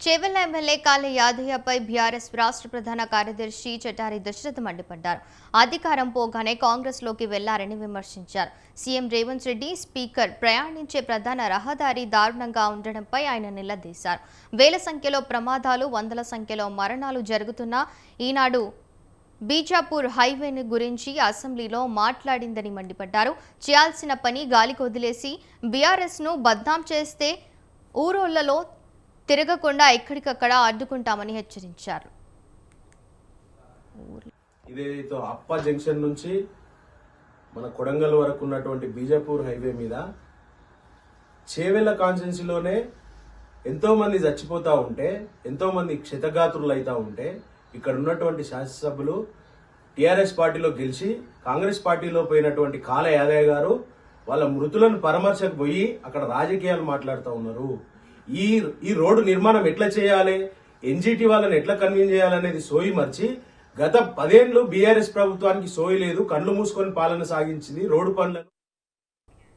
Chevella MLA కాళ యాదయ్యపై BRS రాష్ట్ర ప్రధాన కార్యదర్శి చటారి దశరథ మండిపడ్డారు. అధికారం పోగానే కాంగ్రెస్లోకి వెళ్ళారని విమర్శించారు. సీఎం రేవంత్ రెడ్డి స్పీకర్ ప్రయాణించే ప్రధాన రహదారి దారుణంగా ఉండడంపై ఆయన నిలదీశారు. వేల సంఖ్యలో ప్రమాదాలు వందల సంఖ్యలో మరణాలు జరుగుతున్నా ఈనాడు బీజాపూర్ హైవేను గురించి అసెంబ్లీలో మాట్లాడిందని మండిపడ్డారు. చేయాల్సిన పని గాలికి వదిలేసి బీఆర్ఎస్ను బద్నాం చేస్తే ఊరోళ్ళలో తిరగకుండా ఎక్కడికక్కడ అడ్డుకుంటామని హెచ్చరించారు. ఇదేదో అప్ప జంక్షన్ నుంచి మన కొడంగల్ వరకు ఉన్నటువంటి బీజాపూర్ హైవే మీద చేవెళ్ళ కాన్స్టెన్సీలోనే ఎంతో మంది ఉంటే ఎంతో మంది క్షతగాత్రులు అవుతా ఉంటే ఇక్కడ ఉన్నటువంటి శాసనసభ్యులు టిఆర్ఎస్ పార్టీలో గెలిచి కాంగ్రెస్ పార్టీలో పోయినటువంటి కాల యాదయ్య గారు వాళ్ళ మృతులను పరామర్శకు పోయి అక్కడ రాజకీయాలు మాట్లాడుతూ ఉన్నారు. ఈ ఈ రోడ్డు నిర్మాణం ఎట్లా చేయాలి? ఎన్జిటి వాళ్ళని ఎట్లా కన్వీన్ చేయాలనేది సోయి మర్చి గత పదేండ్లు బీఆర్ఎస్ ప్రభుత్వానికి సోయి లేదు. కళ్ళు మూసుకొని పాలన సాగించింది రోడ్డు పనులను.